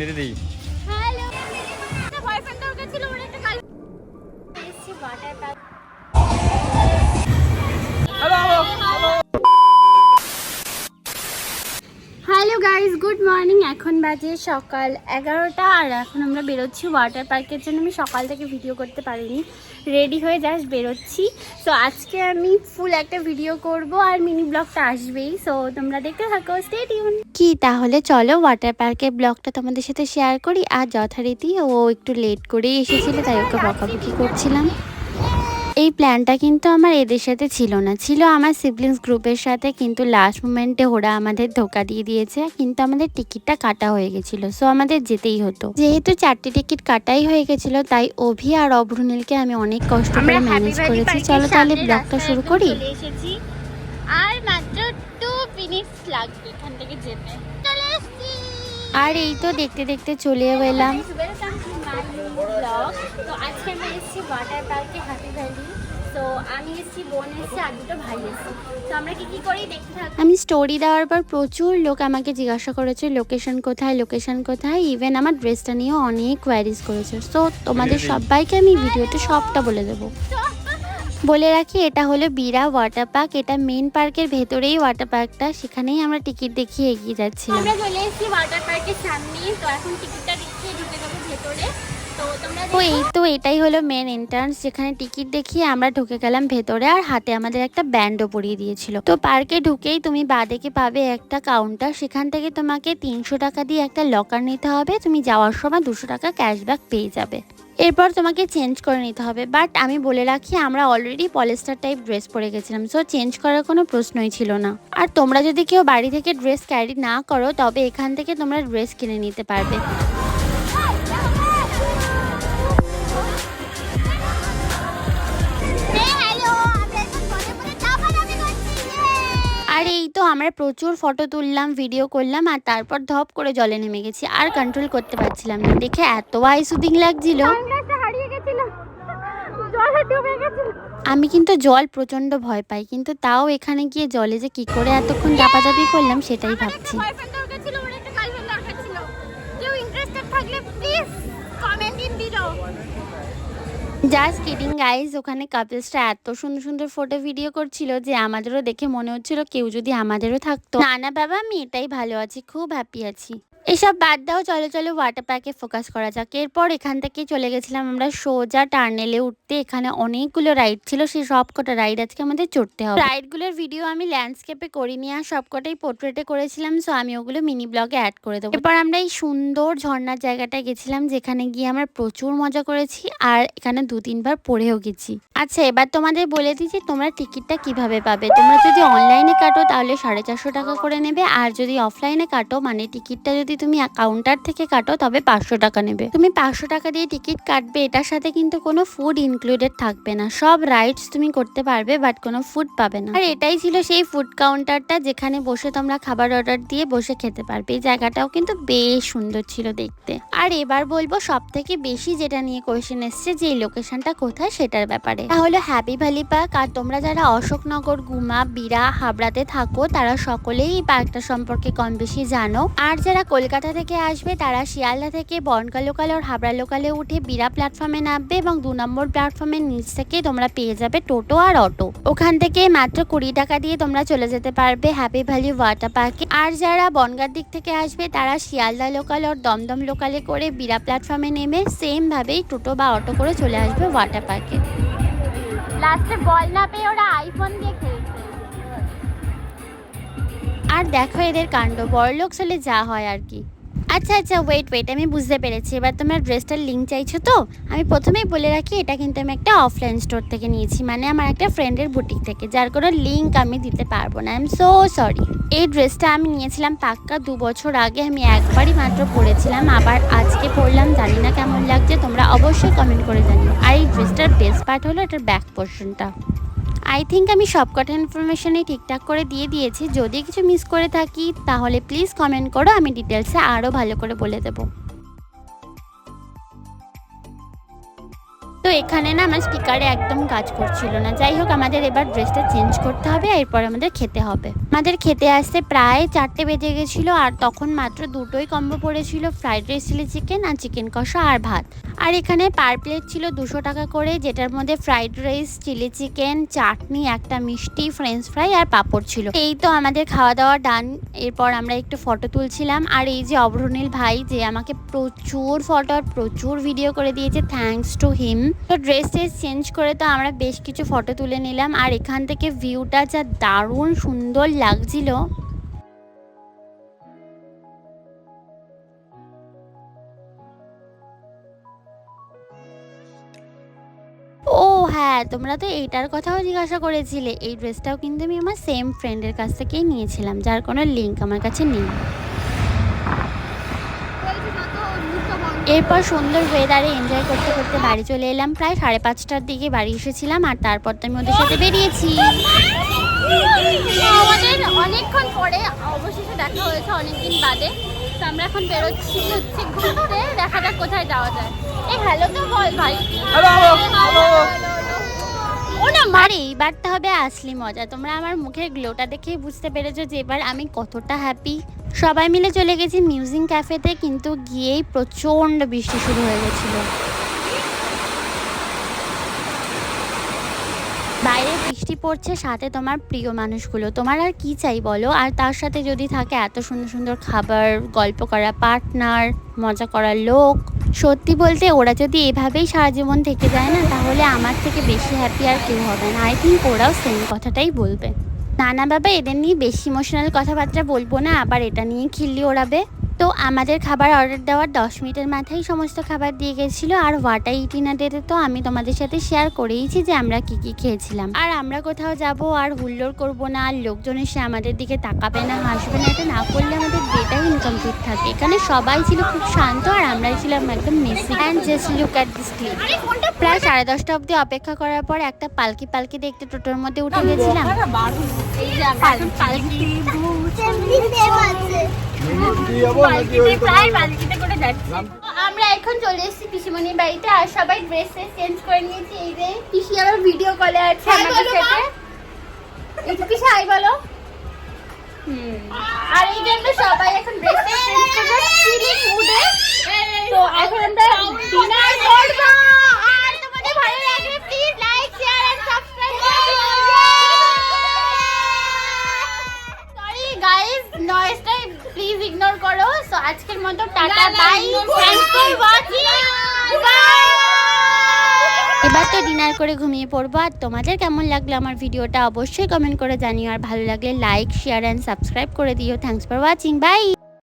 দিদি হ্যালো একটা বয়ফ্রেন্ড দরকার ছিল ওর একটা গার্ল এসছি water park guys good morning এখন বাজে সকাল এগারোটা, আর এখন আমরা বেরোচ্ছি ওয়াটার পার্কের জন্য। আমি সকাল থেকে ভিডিও করতে পারিনি। রেডি হয়ে জাস্ট বেরোচ্ছি। সো আজকে আমি ফুল একটা ভিডিও করব, আর মিনি ব্লগটা আসবেই। সো তোমরা দেখতে থাকো স্টে টিউন কি, তাহলে চলো ওয়াটার পার্কের ব্লগটা তোমাদের সাথে শেয়ার করি। আর যথারীতি ও একটু লেট করেই এসেছিল, তাই ওকে বকাবকি করছিলাম। এই প্ল্যানটা কিন্তু আমার এদের সাথে ছিল না। ছিল আমার সিবলিংস গ্রুপের সাথে কিন্তু লাস্ট মোমেন্টে ওরা আমাদের ধোকা দিয়ে দিয়েছে কিন্তু আমাদের টিকিটটা কাটা হয়ে গেছিল সো আমাদের যেতেই হতো। যেহেতু চারটি টিকিট কাটাই হয়ে গেছিল তাই অভি আর অভ্রনীলকে আমি অনেক কষ্ট করে ম্যানেজ করেছি। চলো তাহলে ব্লগটা শুরু করি এসেছি আর মাত্র টু মিনিটস লাগবে এখান থেকে যেতে চলে এসেছি আর এই তো দেখতে দেখতে চলে এলাম। তো আজকে আমি এসেছি ওয়াটার পার্কে হ্যাপি ভ্যালি তো আমি এসেছি বোন এসেছি আর দুটো ভাই এসেছি। তো আমরা কি কি করি দেখতে থাকি আমি স্টোরি দেওয়ার পর প্রচুর লোক আমাকে জিজ্ঞাসা করেছে লোকেশন কোথায় লোকেশন কোথায়? ইভেন আমার ড্রেসটা নিয়েও অনেক কোয়ারিজ করেছে। সো তোমাদের সবাইকে আমি ভিডিওতে সবটা বলে দেবো। বলে রাখি এটা হলো বিরা ওয়াটার পার্ক এটা মেন পার্কের ভেতরেই ওয়াটার পার্কটা সেখানেই আমরা টিকিট দেখিয়ে এগিয়ে যাচ্ছিলাম। আমরা চলে এসেছি ওয়াটার পার্কের সামনে তো এখন টিকিটটা দেখিয়ে ঢুকে যাব ভেতরে। তো এই তো এটাই হলো মেন এন্ট্রান্স যেখানে টিকিট দেখিয়ে আমরা ঢুকে গেলাম ভেতরে আর হাতে আমাদের একটা ব্যান্ডও পরিয়ে দিয়েছিল। তো পার্কে ঢুকেই তুমি বাদিকে পাবে একটা কাউন্টার সেখান থেকে তোমাকে তিনশো টাকা দিয়ে একটা লকার নিতে হবে। তুমি যাওয়ার সময় দুশো টাকা ক্যাশব্যাক পেয়ে যাবে। এরপর তোমাকে চেঞ্জ করে নিতে হবে বাট আমি বলে রাখি আমরা অলরেডি পলিস্টার টাইপ ড্রেস পরে গেছিলাম সো চেঞ্জ করার কোনো প্রশ্নই ছিল না। আর তোমরা যদি কেউ বাড়ি থেকে ড্রেস ক্যারি না করো, তবে এখান থেকে তোমরা ড্রেস কিনে নিতে পারবে। এই তো আমরা প্রচুর ফটো তুললাম ভিডিও করলাম আর তারপর ধপ করে জলে নেমে গেছি। আর কন্ট্রোল করতে পারছিলাম না। দেখে এত আই সুদিং লাগছিল। আমি কিন্তু জল প্রচণ্ড ভয় পাই কিন্তু তাও এখানে গিয়ে জলে যে কি করে এতক্ষণ চাপাচাপি করলাম সেটাই ভাবছি। জাস্ট কিডিং গাইজ ওখানে কাপলসটা এত সুন্দর সুন্দর ফটো ভিডিও করছিল যে আমাদেরও দেখে মনে হচ্ছিল কেউ যদি আমাদেরও থাকতো। না না বাবা, আমি এটাই ভালো আছি, খুব হ্যাপি আছি। এসব বাদ দাও, চলো চলো ওয়াটার পার্কে ফোকাস করা যাক। এরপর এখান থেকে চলে গেছিলাম আমরা সোজা টার্নেলে উঠতে। এখানে অনেকগুলো রাইড ছিল সেই সব কটা রাইড আজকে আমাদের চড়তে হবে। রাইডগুলোর ভিডিও আমি ল্যান্ডস্কেপে করি করিনি আর সবকটাই পোর্ট্রেটে করেছিলাম সো আমি ওগুলো মিনি ব্লগে অ্যাড করে দেবো। এরপর আমরা এই সুন্দর ঝর্ণার জায়গাটায় গেছিলাম, যেখানে গিয়ে আমরা প্রচুর মজা করেছি আর এখানে দু তিনবার পড়েও গেছি। আচ্ছা এবার তোমাদের বলে দিই যে তোমরা টিকিটটা কীভাবে পাবে। তোমরা যদি অনলাইনে কাটো তাহলে সাড়ে চারশো টাকা করে নেবে, আর যদি অফলাইনে কাটো মানে টিকিটটা যদি তুমি কাউন্টার থেকে কাটো, তবে পাঁচশো টাকা নেবে। তুমি পাঁচশো টাকা দিয়ে টিকিট কাটবে, এটার সাথে কিন্তু কোনো ফুড ইনক্লুডেড থাকবে না। সব রাইডস তুমি করতে পারবে বাট কোনো ফুড পাবে না। আর এটাই ছিল সেই ফুড কাউন্টারটা যেখানে বসে তোমরা খাবার অর্ডার দিয়ে বসে খেতে পারবে। এই জায়গাটাও কিন্তু বেশ সুন্দর ছিল দেখতে। আর এবার বলব সব থেকে বেশি যেটা নিয়ে কোয়েশ্চেন এসছে, যে এই লোকেশনটা কোথায়, সেটার ব্যাপারে। তাহলে হ্যাপি ভ্যালি পার্ক আর তোমরা যারা অশোকনগর, গুমা বিরা হাবড়াতে থাকো, তারা সকলেই এই পার্কটা সম্পর্কে কম বেশি জানো। আর যারা কলকাতা থেকে আসবে, তারা শিয়ালদা থেকে বনকা লোকাল আর হাবড়া লোকালে উঠে বিরা প্ল্যাটফর্মে নামবে এবং দু নম্বর প্ল্যাটফর্মের নিচ থেকে তোমরা পেয়ে যাবে টোটো আর অটো। ওখান থেকে মাত্র কুড়ি টাকা দিয়ে তোমরা চলে যেতে পারবে হ্যাপি ভ্যালি ওয়াটার পার্কে। আর যারা বনগার দিক থেকে আসবে, তারা শিয়ালদা লোকাল আর দমদম লোকালে করে বিরা প্ল্যাটফর্মে নেমে সেম ভাবেই টোটো বা অটো করে চলে আসবে ওয়াটার পার্কে। লাস্টে বল না পেয়ে ওরা আইফোন দিয়ে খেলছে। আর দেখো এদের কাণ্ড, বড়লোক হলে যা হয় আর কি। আচ্ছা আচ্ছা ওয়েট ওয়েট আমি বুঝতে পেরেছি। এবার তোমার ড্রেসটার লিঙ্ক চাইছো তো? আমি প্রথমেই বলে রাখি, এটা কিন্তু আমি একটা অফলাইন স্টোর থেকে নিয়েছি। মানে আমার একটা ফ্রেন্ডের বুটিক থেকে, যার কোনো লিঙ্ক আমি দিতে পারব না। আই এম সো সরি এই ড্রেসটা আমি নিয়েছিলাম পাক্কা দু বছর আগে। আমি একবারই মাত্র পরেছিলাম। আবার আজকে পরলাম, জানি না কেমন লাগছে। তোমরা অবশ্যই কমেন্ট করে জানিও। আর এই ড্রেসটার বেস্ট পার্ট হলো এটার ব্যাক পোর্শনটা আই থিঙ্ক আমি সবকটা ইনফরমেশনই ঠিকঠাক করে দিয়ে দিয়েছি। যদি কিছু মিস করে থাকি, তাহলে প্লিজ কমেন্ট করো, আমি ডিটেলসে আরও ভালো করে বলে দেবো। তো এখানে না আমার স্পিকারে একদম কাজ করছিল না। যাই হোক, আমাদের এবার ড্রেসটা চেঞ্জ করতে হবে, এরপর আমাদের খেতে হবে। আমাদের খেতে আসতে প্রায় চারটে বেজে গেছিল আর তখন মাত্র দুটোই কম্বো পড়েছিল ফ্রাইড রাইস চিলি চিকেন আর চিকেন কষা আর ভাত। আর এখানে পার প্লেট ছিল দুশো টাকা করে, যেটার মধ্যে ফ্রাইড রাইস চিলি চিকেন চাটনি, একটা মিষ্টি ফ্রেঞ্চ ফ্রাই আর পাঁপড় ছিল। এই তো আমাদের খাওয়া দাওয়া ডান এরপর আমরা একটু ফটো তুলছিলাম। আর এই যে অভ্রনীল ভাই, যে আমাকে প্রচুর ফটো আর প্রচুর ভিডিও করে দিয়েছে থ্যাঙ্কস টু হিম তো ড্রেস ট্রেস চেঞ্জ করে তো আমরা বেশ কিছু ফটো তুলে নিলাম। আর এখান থেকে ভিউটা যা দারুণ সুন্দর লাগছিল। ও হ্যাঁ তোমরা তো এইটার কথাও জিজ্ঞাসা করেছিলে। এই ড্রেসটাও কিন্তু আমি আমার সেম ফ্রেন্ডের কাছ থেকেই নিয়েছিলাম, যার কোনো লিঙ্ক আমার কাছে নেই। এরপর সুন্দর ওয়েদারে এনজয় করতে করতে বাড়ি চলে এলাম। প্রায় সাড়ে পাঁচটার দিকে বাড়ি এসেছিলাম আর তারপর তো আমি ওদের সাথে বেরিয়েছি। আমাদের অনেকক্ষণ পরে অবশেষে দেখা হয়েছে অনেকদিন বাদে। তো আমরা এখন বেরোচ্ছি হচ্ছে ঘুরতে। দেখা যাক কোথায় যাওয়া যায়। এই হ্যালো তো বল ভাই। ও না মারে এইবারটা হবে আসলি মজা। তোমরা আমার মুখের গ্লোটা দেখেই বুঝতে পেরেছ যে এবার আমি কতটা হ্যাপি সবাই মিলে চলে গেছি মিউজিক ক্যাফেতে, কিন্তু গিয়েই প্রচণ্ড বৃষ্টি শুরু হয়ে গেছিল। বাইরে বৃষ্টি পড়ছে সাথে তোমার প্রিয় মানুষগুলো। তোমার আর কি চাই বলো? আর তার সাথে যদি থাকে এত সুন্দর সুন্দর খাবার, গল্প করা পার্টনার, মজা করার লোক। সত্যি বলতে ওরা যদি এভাবেই সারা জীবন থেকে যায় না, তাহলে আমার থেকে বেশি হ্যাপি আর কেউ হবে না। আই থিঙ্ক ওরাও সেম কথাটাই বলবে। না না বাবা, এদের নিয়ে বেশি ইমোশনাল কথাবার্তা বলব না, আবার এটা নিয়ে খিল্লি ওড়াবে। তো আমাদের খাবার অর্ডার দেওয়ার দশ মিনিটের মাথায় সমস্ত খাবার দিয়ে গেছিল আর ওয়াটার ইটিনারিতে তো আমি তোমাদের সাথে শেয়ার করেইছি যে আমরা কি কি খেয়েছিলাম। আর আমরা কোথাও যাব আর হুল্লোড় করব না আর লোকজন এসে আমাদের দিকে তাকাবে না হাসবে না এটা না করলে আমাদের ডেটাই ইনকমপ্লিট থাকে। এখানে সবাই ছিল খুব শান্ত আর আমরাই ছিলাম একদম messy and just look at this clip প্রায় সাড়ে দশটা অবধি অপেক্ষা করার পর একটা পালকি পালকি দেখতে টোটোর মধ্যে উঠে গেছিলাম। আমরা এখন চলে এসেছি পিসিমণির বাড়িতে আর সবাই ড্রেস চেঞ্জ করে নিয়েছি। এই যে পিসি আবার ভিডিও কলে আছে আমাদের সাথে। একটু পিসি আই বলো। হুম। আর এই জন্য সবাই এখন ড্রেস চেঞ্জ করে আজকের মতো tata bye thank for watching এবার তো ডিনার করে ঘুমিয়ে পড়ব আর তোমাদের কেমন লাগল আমার ভিডিওটা অবশ্যই কমেন্ট করে জানিও আর ভালো লাগলে লাইক শেয়ার অ্যান্ড সাবস্ক্রাইব করে দিও। Thanks for watching by